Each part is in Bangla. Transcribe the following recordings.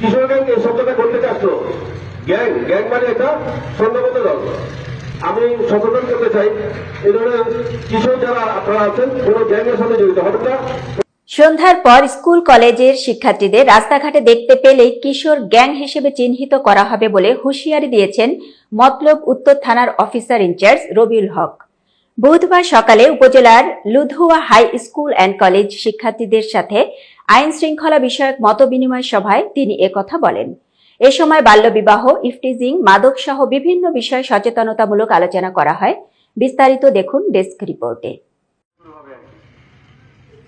কিশোর গ্যাং এই শব্দটা করতে আসলো গ্যাং গ্যাং মানে এটা সন্দেহবদ্ধ দল। আমি সচেতন করতে চাই। এই ধরনের কিশোর যারা আপনারা আছেন, কোনো গ্যাংয়ের সাথে জড়িত হবেন না সন্ধ্যার পর স্কুল, কলেজের শিক্ষার্থীদের রাস্তাঘাটে দেখতে পেলেই কিশোর গ্যাং হিসেবে চিহ্নিত করা হবে বলে হুঁশিয়ারি দিয়েছেন মতলব উত্তর থানার অফিসার ইনচার্জ রবিউল হক। বুধবার সকালে উপজেলার Ludhua high school and college শিক্ষার্থীদের সাথে আইন শৃঙ্খলা বিষয়ক মতবিনিময় সভায় তিনি একথা বলেন। এ সময় বাল্যবিবাহ, ইফটিজিং, মাদক সহ বিভিন্ন বিষয়ে সচেতনতামূলক আলোচনা করা হয়। বিস্তারিত দেখুন ডেস্ক রিপোর্টে।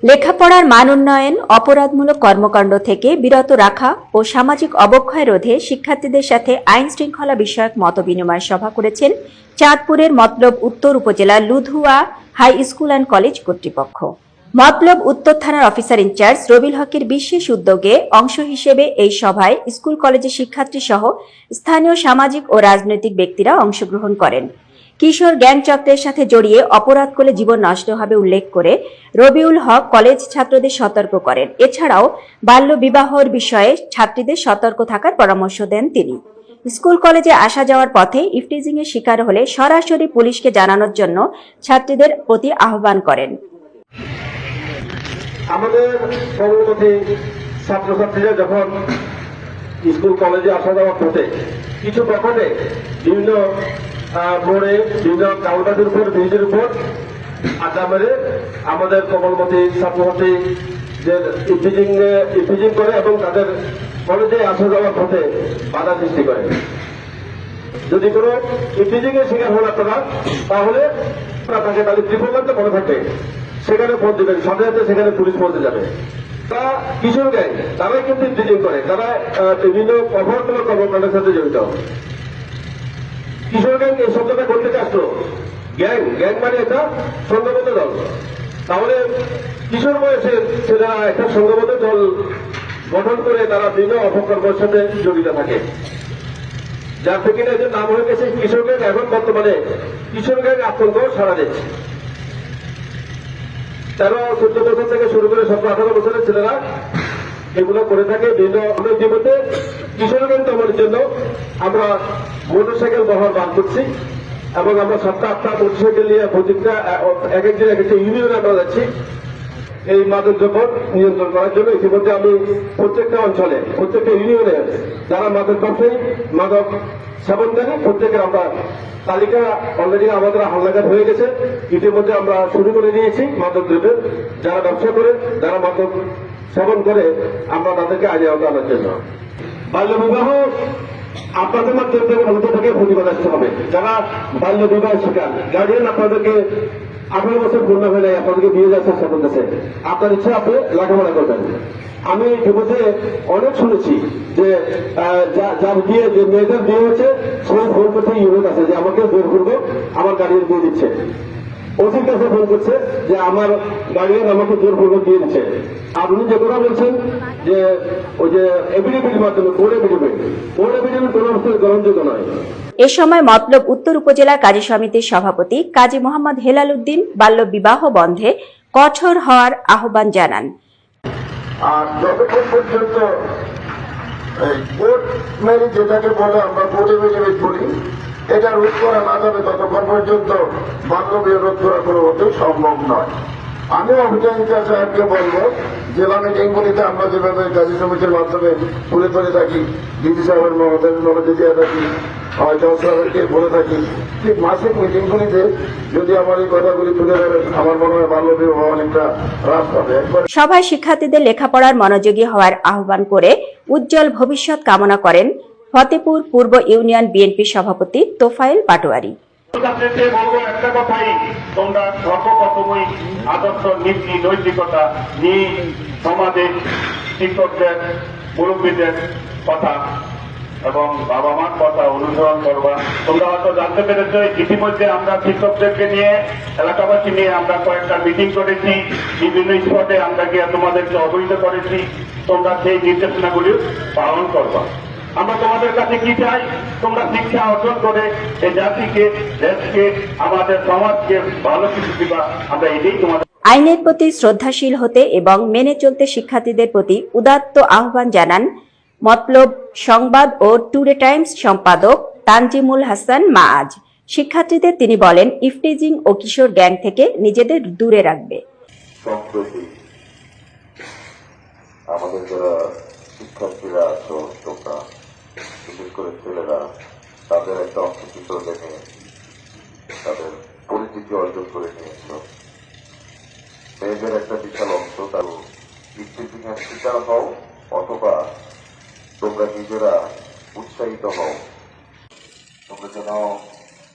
লেখাপড়ার মান উন্নয়ন, অপরাধমূলক কর্মকাণ্ড থেকে বিরত রাখা ও সামাজিক অবক্ষয় রোধে শিক্ষার্থীদের সাথে আইন শৃঙ্খলা বিষয়ক মতবিনিময় সভা করেছেন চাঁদপুরের মতলব উত্তর উপজেলার Ludhua high school and college কর্তৃপক্ষ। মতলব উত্তর থানার অফিসার ইনচার্জ রবিল হকের বিশেষ উদ্যোগে অংশ হিসেবে এই সভায় স্কুল, কলেজের শিক্ষার্থী সহ স্থানীয় সামাজিক ও রাজনৈতিক ব্যক্তিরা অংশগ্রহণ করেন। কিশোর গ্যাং চক্রের সাথে জড়িয়ে অপরাধ করলে জীবন নষ্ট হবে উল্লেখ করে রবিউল হক কলেজ ছাত্রদের সতর্ক করেন। এছাড়াও বাল্য বিবাহর বিষয়ে ছাত্রীদের সতর্ক থাকার পরামর্শ দেন তিনি। স্কুল, কলেজে আসা যাওয়ার পথে ইফটিজিং এর শিকার হলে সরাসরি পুলিশকে জানানোর জন্য ছাত্রীদের প্রতি আহ্বান করেন। আমাদের সর্বমতি ছাত্রছাত্রীরা যখন স্কুল, কলেজে আসা যাওয়া পথে কিছু পথে বিভিন্ন মোড়ে বিভিন্ন কাউন্টারের উপর, ব্রিজের উপর আড্ডা মেরে আমাদের কমলমতি ছাত্রছাত্রীদের ইফিজিং ইফিজিং করে এবং তাদের কলেজে আসা যাওয়ার পথে বাধা সৃষ্টি করে। যদি কোনো ইফিজিং এর শিকার হন আপনারা, তাহলে আপনাকে তাহলে ত্রিপুরাতে মনে থাকবে। সেখানে ফোন দিবেন। সাথে সাথে সেখানে পুলিশ পৌঁছে যাবে। তা কিশোর গ্যাং তারাই কিন্তু ইফটিজিং করে। তারা বিভিন্ন অপরাধমূলক কর্মকাণ্ডের সাথে জড়িত। কিশোর গ্যাং এই শব্দটা করতে আসলো গ্যাং? গ্যাং মানে এটা সংঘবদ্ধ দল। তাহলে কিশোর বয়সের ছেলেরা একটা সংঘবদ্ধ দল গঠন করে তারা বিভিন্ন অপকর্মের সাথে জড়িত থাকে। যার থেকে এদের নাম হয়ে গেছে কিশোর গ্যাং এখন বর্তমানে কিশোর গ্যাং আতঙ্ক সারা দিচ্ছে। তেরো চোদ্দ বছর থেকে শুরু করে সতেরো আঠারো বছরের ছেলেরা এগুলো করে থাকে বিভিন্ন আমাদের জীবনে। কিশোর গ্যাং দমনের জন্য আমরা মোটরসাইকেল বহর বার করছি এবং আমরা সাতটা, আটটা মোটরসাইকেল নিয়ে প্রত্যেকটা এক এক দিন এক একটা ইউনিয়নে আমরা যাচ্ছি। এই মাদক দ্রব্য নিয়ন্ত্রণ করার জন্য ইতিমধ্যে আমি প্রত্যেকটা অঞ্চলে, প্রত্যেকটা ইউনিয়নে যারা মাদক ব্যবসায়ী মাদক সেবনকারী প্রত্যেকের আমরা তালিকা অলরেডি আমাদের হালনাগাদ হয়ে গেছে। ইতিমধ্যে আমরা শুরু করে দিয়েছি মাদক দ্রব্যের। যারা ব্যবসা করে, যারা মাদক সেবন করে, আমরা তাদেরকে আগে আওতা আনার জন্য। বাল্য বিবাহ, আপনাদের মাধ্যমে মধ্যে থেকে প্রতিবাদ আসতে হবে। যারা বাল্য বিবাহ শিকার গার্ডিয়ান আপনাদেরকে আঠারো বছর পূর্ণ হয়ে যায় আপনাদেরকে বিয়ে যাচ্ছে চেষ্টা করতেছে। আপনার ইচ্ছা আপনি লেখাপড়া করবেন। আমি ইতিমধ্যে অনেক শুনেছি যে যার বিয়ে, যে মেয়েদের বিয়ে হচ্ছে সেই ফোন করতে ইউনিট আছে, যে আমাকে জোর করব, আমার গাড়ির দিয়ে দিচ্ছে। ওসির কাছে ফোন করছে যে, আমার গাড়িয়ান আমাকে জোরপূর্বক দিয়ে দিচ্ছে। আর উনি যে কথা বলছেন, যে, ওই যে এফিডেভিটের মাধ্যমে কোড এফিডেভিট কোড এফিডেভিট কোন অবস্থায় গ্রহণযোগ্য নয়। এ সময় মতলব উত্তর উপজেলা কাজী সমিতির সভাপতি কাজী মোহাম্মদ হেলাল উদ্দিন বাল্য বিবাহ বন্ধে কঠোর হওয়ার আহ্বান জানান। আর যতক্ষণ পর্যন্ত বোট ম্যারেজ যেটাকে বলে আমরা বোটে মেজারেজ বলি, এটা রোধ করা না যাবে, ততক্ষণ পর্যন্ত বান্ধবীয় রোধ করা কোনো সম্ভব নয়। আমি অভিযান সাহেবকে বলব। জেলা মিটিংগুলিতে আমরা যেভাবে কাজী সমিতির মাধ্যমে তুলে ধরে থাকি, ডিজি সাহেবের মহোদয় নলেজে দিয়ে থাকি জজ সাহেবকে বলে থাকি, ঠিক মাসিক মিটিংগুলিতে যদি আমার এই কথাগুলি তুলে ধরেন, আমার মনে হয় বাল্য বিবাহ অনেকটা হ্রাস পাবে সভায় শিক্ষার্থীদের লেখাপড়ার মনোযোগী হওয়ার আহ্বান করে উজ্জ্বল ভবিষ্যৎ কামনা করেন ফতেপুর পূর্ব ইউনিয়ন বিএনপি সভাপতি তোফায়েল পাটোয়ারি। ছাত্রীকে বলব একটা কথাই, তোমরা আদর্শ, নীতি, নৈতিকতা নিয়ে শিক্ষকদের, মুরব্বীদের কথা এবং বাবা মার কথা অনুসরণ করবা। তোমরা হয়তো জানতে পেরেছ, ইতিমধ্যে আমরা শিক্ষকদেরকে নিয়ে, এলাকাবাসী নিয়ে আমরা কয়েকটা মিটিং করেছি। বিভিন্ন স্পটে আমরা গিয়ে তোমাদেরকে অবহিত করেছি। তোমরা সেই নির্দেশনাগুলি পালন করবা। আমরা তোমাদের কাছে কি চাই? তোমরা শিক্ষা অর্জন করে এই জাতিকে দেশকে আমাদের সমাজকে ভালো কিছু দিবা। আমরা এটাই তোমাদের আইনের প্রতি শ্রদ্ধাশীল হতে এবং মেনে চলতে শিক্ষার্থীদের প্রতি উদাত্ত আহ্বান জানান মতলব সংবাদ ও টুডে টাইমস সম্পাদক তানজিমুল হাসান মাআজ। শিক্ষার্থীদের তিনি বলেন ইফটিজিং ও কিশোর গ্যাং থেকে নিজেদের দূরে রাখবে। আমাদের যারা শিক্ষার্থীরা তোমরা বিশেষ করে ছেলেরা তাদের একটা অংশ কিশোরকে নিয়ে তাদের পরিচিতি অর্জন করে নিয়েছ মেয়েদের একটা বিশাল অংশ তার ইফটিজিং শিকার হও অথবা তোমরা নিজেরা উৎসাহিত হও তোমরা যেন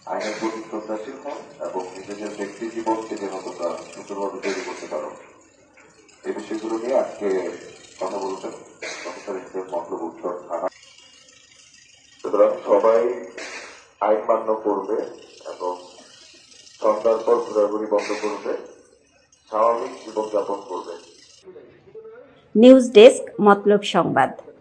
আইনের প্রতি শ্রদ্ধাশীল হও এবং নিজেদের ব্যক্তি জীবনকে যেন তোমরা সুন্দরভাবে তৈরি করতে পারো এই বিষয়গুলো নিয়ে আজকে কথা বলছেন মতলব উত্তর থানা। সুতরাং সবাই আইন মান্য করবে এবং সন্ধ্যার পর ঘোরাঘুরি বন্ধ করবে, স্বাভাবিক জীবনযাপন করবে। নিউজ ডেস্ক মতলব সংবাদ।